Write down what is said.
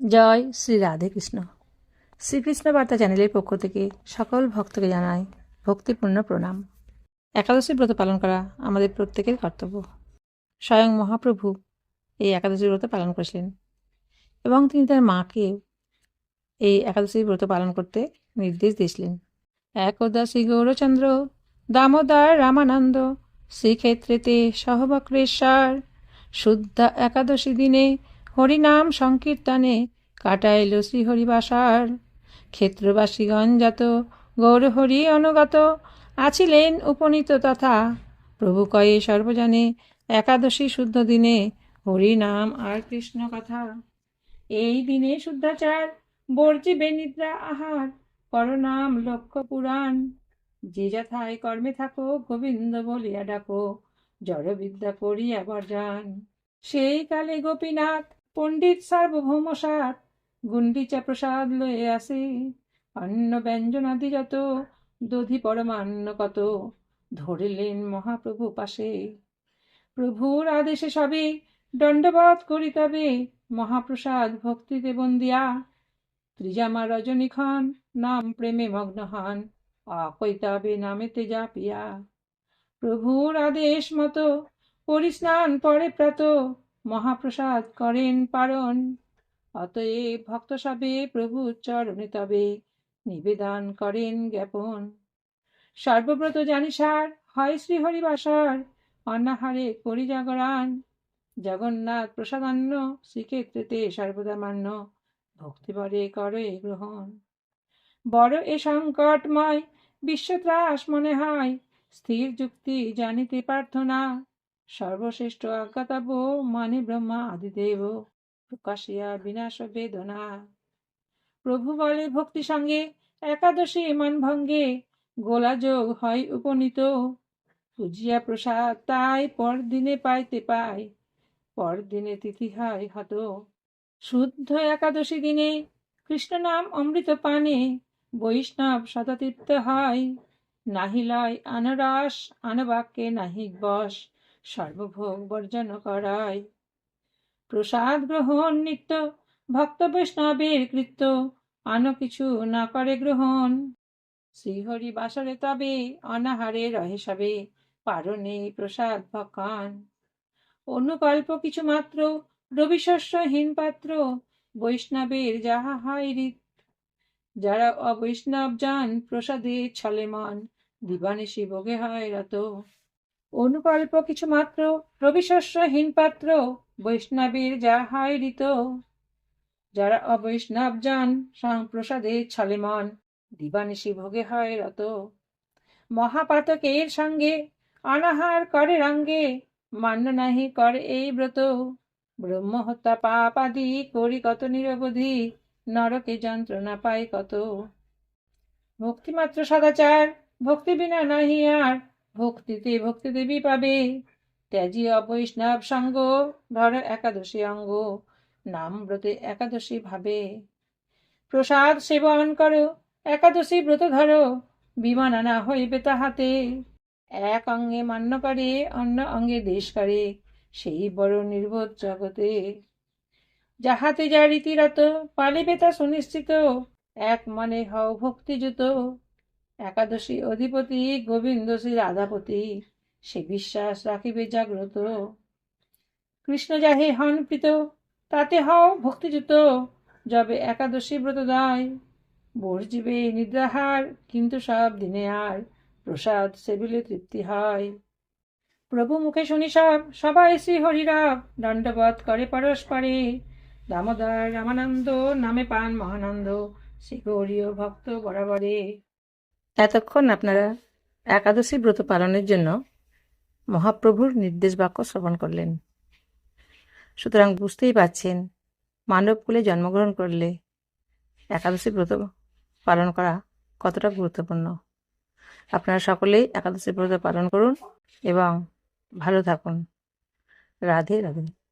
জয় শ্রী রাধে কৃষ্ণ। শ্রীকৃষ্ণ বার্তা চ্যানেলের পক্ষ থেকে সকল ভক্তকে জানাই ভক্তিপূর্ণ প্রণাম। একাদশী ব্রত পালন করা আমাদের প্রত্যেকের কর্তব্য। স্বয়ং মহাপ্রভু এই একাদশী ব্রত পালন করেছিলেন এবং তিনি তার মাকে এই একাদশী ব্রত পালন করতে নির্দেশ দিয়েছিলেন। একদা শ্রী গৌরচন্দ্র, দামোদর রামানন্দ, শ্রীক্ষেত্রেতে সহবক্রেশ্বর, শুদ্ধা একাদশী দিনে হরিনাম সংকীর্তনে কাটাইল শ্রীহরিবাসার। ক্ষেত্রবাসীগণ যাত গৌরহরি অনুগত আছিলেন উপনীত তথা প্রভু কয়ে সর্বজনে একাদশী শুদ্ধ দিনে হরি নাম আর কৃষ্ণ কথা। এই দিনে শুদ্ধাচার বর্জিবে নিদ্রা আহার করনাম লক্ষ্য পুরাণ। যে যথায় কর্মে থাকো, গোবিন্দ বলিয়া ডাকো, জড়বিদ্যা করিয়া বর্জান সেই কালে গোপীনাথ পণ্ডিত সার্বভৌম সাত গুন্ডিচা প্রসাদ লয়ে আসে। অন্ন ব্যঞ্জনাদি যত, দধি পরমান্ন কত, ধরিলেন মহাপ্রভু পাশে। প্রভুর আদেশে সবে দণ্ডবধ করি তবে মহাপ্রসাদ ভক্তিতে বন্দিয়া। ত্রিজামা রজনীখন নাম প্রেমে মগ্ন হন, অকৈতবে নামেতে জাপিয়া। প্রভুর আদেশ মতো, পরিস্নান পরে প্রাত মহাপ্রসাদ করেন পারণ। অতএব ভক্ত সবে প্রভু চরণে তবে নিবেদন করেন জ্ঞাপন। সর্বব্রত জানিসার হয় শ্রীহরিবাসার অনাহারে করি জগন্নাথ প্রসাদান্ন, শ্রীক্ষেত্রেতে সর্বদা মান্য ভক্তিভরে করে গ্রহণ। বড় এ সংকটময়, বিশ্বত্রাস মনে হয়, স্থির যুক্তি জানিতে প্রার্থনা সর্বশ্রেষ্ঠ আজ্ঞাতব্য মানে ব্রহ্মা আদিদেব, প্রকাশিয়া বিনাশ বেদনা। প্রভু বলে, ভক্তি সঙ্গে একাদশী মান ভঙ্গে গোলাযোগ হয় উপনীত। পূজিয়া প্রসাদ তাই পরদিনে পাইতে পায় পরদিনে তিথি হয় হত। শুদ্ধ একাদশী দিনে কৃষ্ণ নাম অমৃত পানে বৈষ্ণব সদাতীর্থ হয়। নাহি লয় আনরস, আনবাক্যে নাহি বশ সর্বভোগ বর্জন করায় প্রসাদ গ্রহণ নিত্য, ভক্ত বৈষ্ণবের কৃত্য আনো কিছু না করে গ্রহণ। শ্রীহরি বাসরে তবে, অনাহারে রহে সবে পারণে প্রসাদ ভক্ষণ। অনুকল্প কিছু মাত্র রবিশস্যহীন পাত্র, বৈষ্ণবের যাহা হয় রীত। যারা অবৈষ্ণব যান প্রসাদে ছলে মন দিবানিশি ভোগে হয় রত। অনুকল্প কিছু মাত্র রবিশস্যহীন পাত্র, বৈষ্ণবের যা হয় ঋত। যারা অবৈষ্ণব যান প্রসাদে ছলে মন ভোগে হয় রত। মহাপাতকের সঙ্গে অনাহার করে রঙ্গে, মান্য নাহি করে এই ব্রত। ব্রহ্মহত্যা পাপ আদি করি কত নিরবধি, নরকে যন্ত্রণা পায় কত। ভক্তিমাত্র সদাচার, ভক্তি বিনা নাহি আর ভক্তিতে ভক্তি দেবী পাবে। ত্যাজি অবৈষ্ণব সঙ্গ, ধর একাদশী অঙ্গ নাম ব্রতে একাদশী ভাবে। প্রসাদ সেবন করো, একাদশী ব্রত ধরো বিমান আনা হইবে তাহাতে। এক অঙ্গে মান্য করে, অন্য অঙ্গে দেশ করে, সেই বড় নির্বোধ জগতে। যাহাতে যা রীতিরত পালিবে তা সুনিশ্চিত, এক মনে হও ভক্তিযুত একাদশী অধিপতি গোবিন্দ শ্রী রাধাপতি, সে বিশ্বাস রাখিবে জাগ্রত। কৃষ্ণ যাহে হন প্রীত, তাতে হও ভক্তিযুত যবে একাদশী ব্রত দায়। বর্জিবে নিদ্রাহার, কিন্তু সব দিনে আর প্রসাদ সেবিলে তৃপ্তি হয়। প্রভু মুখে শুনি সব, সবাই শ্রী হরিরাব দণ্ডবধ করে পরস্পরে। দামোদর রামানন্দ নামে পান মহানন্দ শ্রী গৌরীয় ভক্ত বরাবরে। এতক্ষণ আপনারা একাদশী ব্রত পালনের জন্য মহাপ্রভুর নির্দেশ বাক্য শ্রবণ করলেন। সুতরাং বুঝতেই পারছেন মানবকুলে জন্মগ্রহণ করলে একাদশী ব্রত পালন করা কতটা গুরুত্বপূর্ণ। আপনারা সকলেই একাদশী ব্রত পালন করুন এবং ভালো থাকুন। রাধে রাধে।